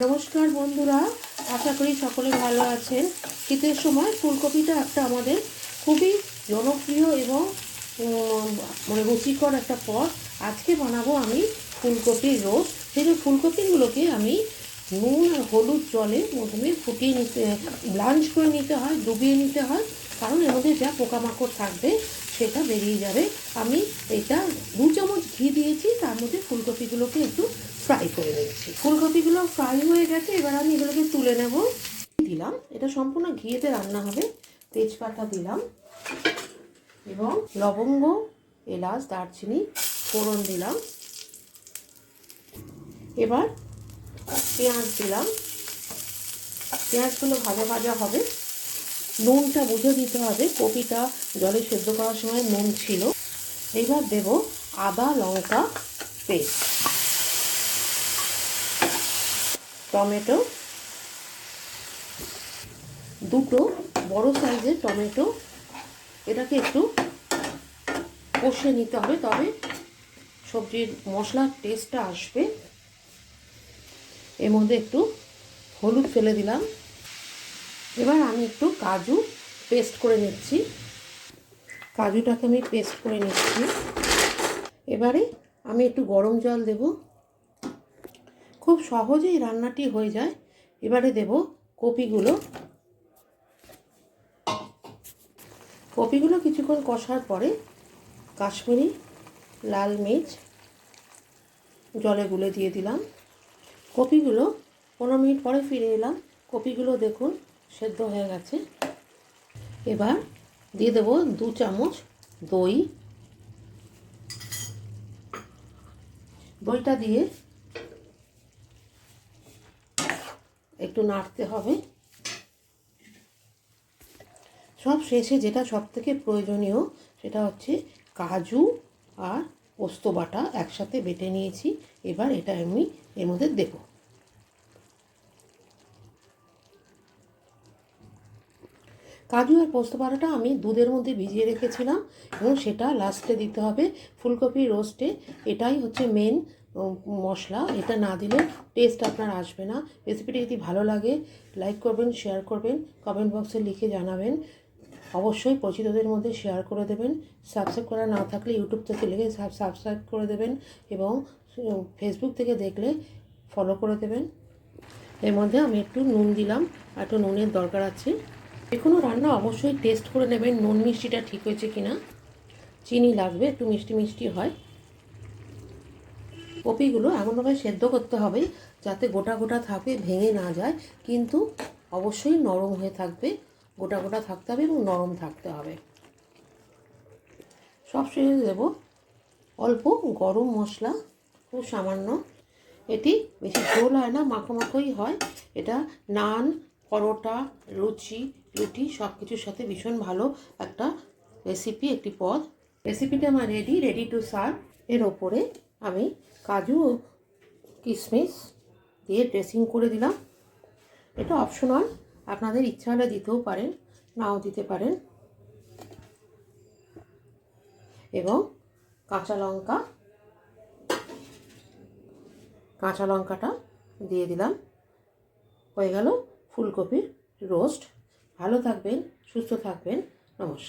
নমস্কার বন্ধুরা, আশা করি সকলে ভালো আছেন। শীতের সময় ফুলকপিটা একটা আমাদের খুবই জনপ্রিয় এবং মানে রুচিকর একটা পদ। আজকে বানাবো আমি ফুলকপির রোজ সেই ফুলকপিগুলোকে আমি নুন আর হলুদ জলে প্রথমে ফুটিয়ে নিতে, ব্লাঞ্চ করে নিতে হয়, ডুবিয়ে নিতে হয়। কারণ এর মধ্যে যা পোকামাকড় থাকবে সেটা বেরিয়ে যাবে। আমি এটা দু চামচ ঘি দিয়েছি, তার মধ্যে ফুলকপিগুলোকে একটু ফ্রাই করে নিচ্ছি। ফুলকপিগুলো ফ্রাই হয়ে গেছে, এবার আমি এগুলোকে তুলে নেব। দিলাম, এটা সম্পূর্ণ ঘিয়েতে রান্না হবে। তেজপাতা দিলাম এবং লবঙ্গ, এলাচ, দারচিনি, ফোড়ন দিলাম। এবার পেঁয়াজ দিলাম। পেঁয়াজগুলো ভাজা ভাজা হবে। নুনটা বুঝে দিতে হবে। কপিটা জলে সেদ্ধ করার সময় নুন ছিল। এবার দেব আদা লঙ্কা পেস্ট। টমেটো। দুটো বড় সাইজের টমেটো। এটাকে একটু কষে নিতে হবে, তবে সবজির মশলার টেস্টটা আসবে। এর মধ্যে একটু হলুদ ফেলে দিলাম। এবার আমি একটু কাজু পেস্ট করে নিচ্ছি। কাজুটাকে আমি পেস্ট করে নিচ্ছি। এবারে আমি একটু গরম জল দেব। খুব সহজেই রান্নাটি হয়ে যায়। এবারে দেব কপিগুলো। কপিগুলো কিছুক্ষণ কষার পরে কাশ্মীরি লাল মির্চ জলে গুলে দিয়ে দিলাম। কপিগুলো পনেরো মিনিট পরে ফিরে এলাম। কপিগুলো দেখুন সেদ্ধ হয়ে গেছে। এবার দিয়ে দেবো দু চামচ দই। দইটা দিয়ে একটু নাড়তে হবে। সব শেষে যেটা সব থেকে প্রয়োজনীয় সেটা হচ্ছে কাজু আর পোস্ত বাটা একসাথে বেটে নিয়েছি। এবার এটা আমি এর মধ্যে দেবো। কাজু আর পোস্ত বাটাটা আমি দুধের মধ্যে ভিজিয়ে রেখেছিলাম এবং সেটা লাস্টে দিতে হবে ফুলকপি রোস্টে। এটাই হচ্ছে মেন মশলা। এটা না দিলে টেস্ট আপনার আসবে না। রেসিপিটি যদি ভালো লাগে লাইক করবেন শেয়ার করবেন কমেন্ট বক্সে লিখে জানাবেন। অবশ্যই পরিচিতদের মধ্যে শেয়ার করে দেবেন। সাবস্ক্রাইব করা না থাকলে ইউটিউব থেকে লিখে সাবস্ক্রাইব করে দেবেন এবং ফেসবুক থেকে দেখলে ফলো করে দেবেন। এর মধ্যে আমি একটু নুন দিলাম। একটু নুনের দরকার আছে। যে কোনো রান্না অবশ্যই টেস্ট করে নেবেন, নুন মিষ্টিটা ঠিক হয়েছে কিনা। চিনি লাগবে, একটু মিষ্টি মিষ্টি হয়। কপিগুলো এমনভাবে সেদ্ধ করতে হবে যাতে গোটা গোটা থাকে, ভেঙে না যায়, কিন্তু অবশ্যই নরম হয়ে থাকবে, গোটা গোটা থাকতে হবে এবং নরম থাকতে হবে। সব শেষে দেবো অল্প গরম মশলা, খুব সামান্য। এটি বেশি ঝোল হয় না, মাখো মাখোই হয়। এটা নান পরোটা লুচি রুটি সব কিছুর সাথে ভীষণ ভালো একটা রেসিপি একটি পদ। রেসিপিটা আমার রেডি রেডি টু সার্ভ এর ওপরে আমি কাজু কিশমিশ দিয়ে ড্রেসিং করে দিলাম। এটা অপশনাল আপনাদের ইচ্ছা হলে দিতেও পারেন, নাও দিতে পারেন। এবং কাঁচা লঙ্কা, কাঁচা লঙ্কাটা দিয়ে দিলাম। হয়ে গেল ফুলকপির রোস্ট। ভালো থাকবেন সুস্থ থাকবেন। নমস্কার।